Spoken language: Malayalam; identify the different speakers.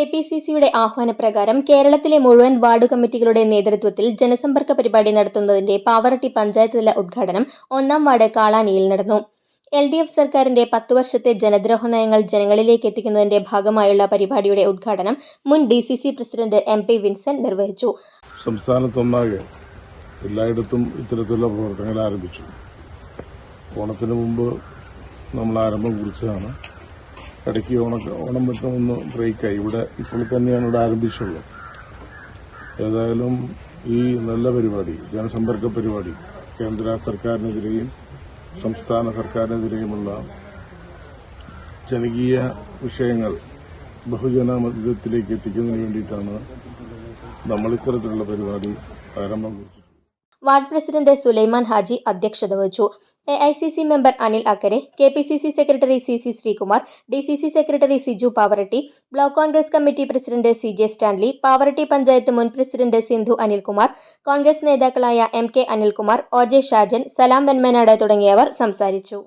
Speaker 1: കെ പി സി സിയുടെ ആഹ്വാനപ്രകാരം കേരളത്തിലെ മുഴുവൻ വാർഡ് കമ്മിറ്റികളുടെ നേതൃത്വത്തിൽ ജനസമ്പർക്ക പരിപാടി നടത്തുന്നതിന്റെ പാവറട്ടി പഞ്ചായത്ത് തല ഉദ്ഘാടനം ഒന്നാം വാർഡ് കാളാനിയിൽ നടന്നു. എൽ ഡി എഫ് സർക്കാരിന്റെ പത്തു വർഷത്തെ ജനദ്രോഹ നയങ്ങൾ ജനങ്ങളിലേക്ക് എത്തിക്കുന്നതിന്റെ ഭാഗമായുള്ള പരിപാടിയുടെ ഉദ്ഘാടനം മുൻ D C C president M P Vincent നിർവഹിച്ചു.
Speaker 2: സംസ്ഥാനത്തൊന്നാകെ എല്ലായിടത്തും ഇത്തരത്തിലുള്ള പ്രവർത്തനങ്ങൾ ആരംഭിച്ചു. ഓണത്തിന് മുമ്പ് നമ്മൾ ആരംഭം കുറിച്ചതാണ്. ഇടയ്ക്ക് ഓണ ഓണം പറ്റും ഒന്ന് ബ്രേക്കായി ഇവിടെ ഇപ്പോൾ തന്നെയാണ് ഇവിടെ ആരംഭിച്ചുള്ളത്. ഏതായാലും ഈ നല്ല പരിപാടി ജനസമ്പർക്ക പരിപാടി കേന്ദ്ര സർക്കാരിനെതിരെയും സംസ്ഥാന സർക്കാരിനെതിരെയുമുള്ള ജനകീയ വിഷയങ്ങൾ ബഹുജന മധ്യത്തിലേക്ക് എത്തിക്കുന്നതിന് വേണ്ടിയിട്ടാണ് നമ്മൾ ഇത്തരത്തിലുള്ള പരിപാടി ആരംഭം കുറിച്ചത്
Speaker 1: വാർഡ് പ്രസിഡന്റ് സുലൈമാൻ ഹാജി അധ്യക്ഷത വഹിച്ചു. A I C C member Anil Akkara K P C C secretary C C Sreekumar D C C secretary Siju Pavaratty block Congress committee president C J Stanley Pavaratty panchayat മുൻ പ്രസിഡന്റ് സിന്ധു അനിൽകുമാർ കോൺഗ്രസ് നേതാക്കളായ M K Anilkumar O J Shajan Salam Venmanad തുടങ്ങിയവർ സംസാരിച്ചു.